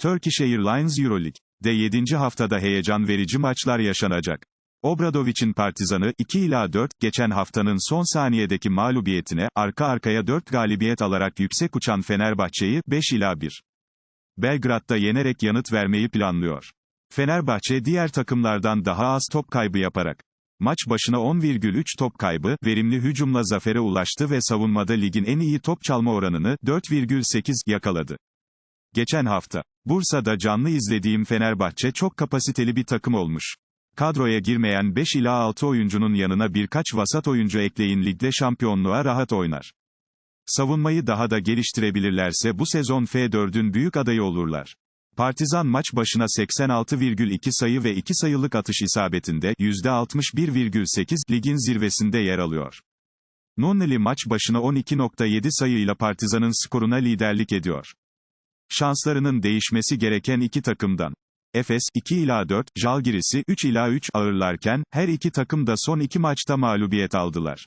Turkish Airlines Euroleague'de 7. haftada heyecan verici maçlar yaşanacak. Obradovic'in Partizan'ı 2 ila 4 geçen haftanın son saniyedeki mağlubiyetine arka arkaya 4 galibiyet alarak yüksek uçan Fenerbahçe'yi 5 ila 1. Belgrad'da yenerek yanıt vermeyi planlıyor. Fenerbahçe diğer takımlardan daha az top kaybı yaparak maç başına 10,3 top kaybı, verimli hücumla zafere ulaştı ve savunmada ligin en iyi top çalma oranını 4,8 yakaladı. Geçen hafta Bursa'da canlı izlediğim Fenerbahçe çok kapasiteli bir takım olmuş. Kadroya girmeyen 5 ila 6 oyuncunun yanına birkaç vasat oyuncu ekleyin ligde şampiyonluğa rahat oynar. Savunmayı daha da geliştirebilirlerse bu sezon F4'ün büyük adayı olurlar. Partizan maç başına 86,2 sayı ve 2 sayılık atış isabetinde %61,8 ligin zirvesinde yer alıyor. Nonneli maç başına 12.7 sayıyla Partizan'ın skoruna liderlik ediyor. Şanslarının değişmesi gereken iki takımdan. Efes, 2 ila 4, Jalgiris'i, 3 ila 3 ağırlarken, her iki takım da son iki maçta mağlubiyet aldılar.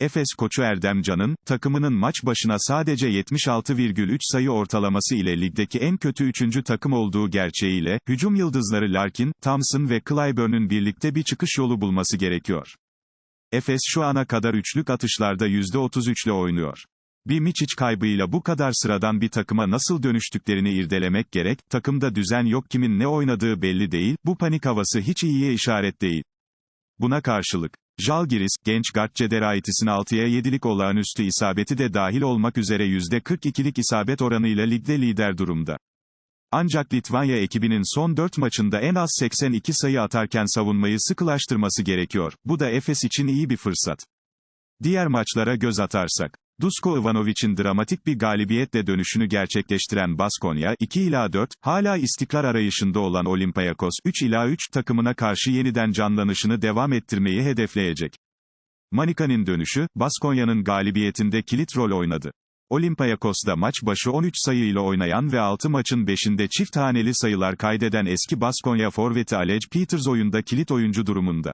Efes koçu Erdem Can'ın, takımının maç başına sadece 76,3 sayı ortalaması ile ligdeki en kötü üçüncü takım olduğu gerçeğiyle, hücum yıldızları Larkin, Thompson ve Clyburn'un birlikte bir çıkış yolu bulması gerekiyor. Efes şu ana kadar üçlük atışlarda %33 ile oynuyor. Bir Miçic kaybıyla bu kadar sıradan bir takıma nasıl dönüştüklerini irdelemek gerek, takımda düzen yok kimin ne oynadığı belli değil, bu panik havası hiç iyiye işaret değil. Buna karşılık, Jalgiris, genç guard Cederaitis'in 6'ya 7'lik olağanüstü isabeti de dahil olmak üzere %42'lik isabet oranıyla ligde lider durumda. Ancak Litvanya ekibinin son 4 maçında en az 82 sayı atarken savunmayı sıkılaştırması gerekiyor, bu da Efes için iyi bir fırsat. Diğer maçlara göz atarsak, Dusko Ivanovic'in dramatik bir galibiyetle dönüşünü gerçekleştiren Baskonya, 2 ila 4, hala istikrar arayışında olan Olympiakos, 3 ila 3 takımına karşı yeniden canlanışını devam ettirmeyi hedefleyecek. Manika'nın dönüşü, Baskonya'nın galibiyetinde kilit rol oynadı. Olympiakos'da maç başı 13 sayıyla oynayan ve 6 maçın 5'inde çift haneli sayılar kaydeden eski Baskonya forveti Alej Peters oyunda kilit oyuncu durumunda.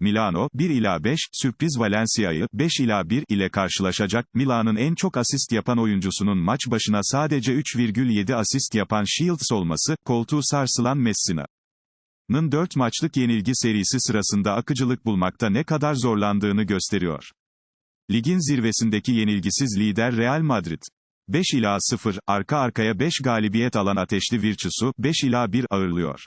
Milano, 1 ila 5, sürpriz Valencia'yı, 5 ila 1 ile karşılaşacak, Milan'ın en çok asist yapan oyuncusunun maç başına sadece 3,7 asist yapan Shields olması, koltuğu sarsılan Messina'nın 4 maçlık yenilgi serisi sırasında akıcılık bulmakta ne kadar zorlandığını gösteriyor. Ligin zirvesindeki yenilgisiz lider Real Madrid. 5 ila 0, arka arkaya 5 galibiyet alan ateşli Virtus'u, 5 ila 1 ağırlıyor.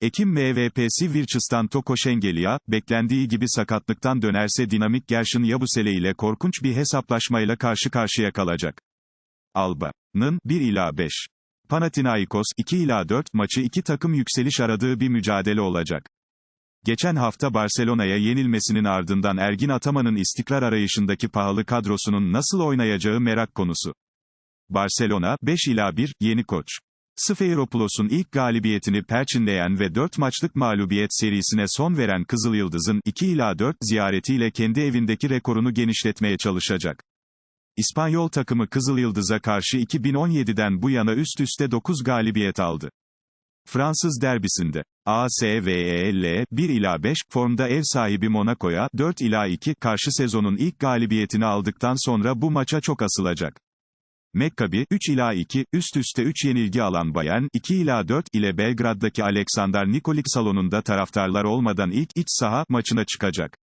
Ekim MVP'si Virtus'tan Toko Şengelia, beklendiği gibi sakatlıktan dönerse dinamik Gershon Yabusele ile korkunç bir hesaplaşmayla karşı karşıya kalacak. Alba'nın 1 ila 5. Panathinaikos 2 ila 4 maçı iki takım yükseliş aradığı bir mücadele olacak. Geçen hafta Barcelona'ya yenilmesinin ardından Ergin Ataman'ın istikrar arayışındaki pahalı kadrosunun nasıl oynayacağı merak konusu. Barcelona, 5 ila 1, yeni koç. Sfeiropoulos'un ilk galibiyetini perçinleyen ve 4 maçlık mağlubiyet serisine son veren Kızıl Yıldız'ın 2 ila 4 ziyaretiyle kendi evindeki rekorunu genişletmeye çalışacak. İspanyol takımı Kızıl Yıldız'a karşı 2017'den bu yana üst üste 9 galibiyet aldı. Fransız derbisinde ASVEL 1 ila 5 formda ev sahibi Monaco'ya 4 ila 2 karşı sezonun ilk galibiyetini aldıktan sonra bu maça çok asılacak. Mekkabi, 3 ila 2, üst üste 3 yenilgi alan Bayern, 2 ila 4 ile Belgrad'daki Aleksandar Nikolic salonunda taraftarlar olmadan ilk iç saha maçına çıkacak.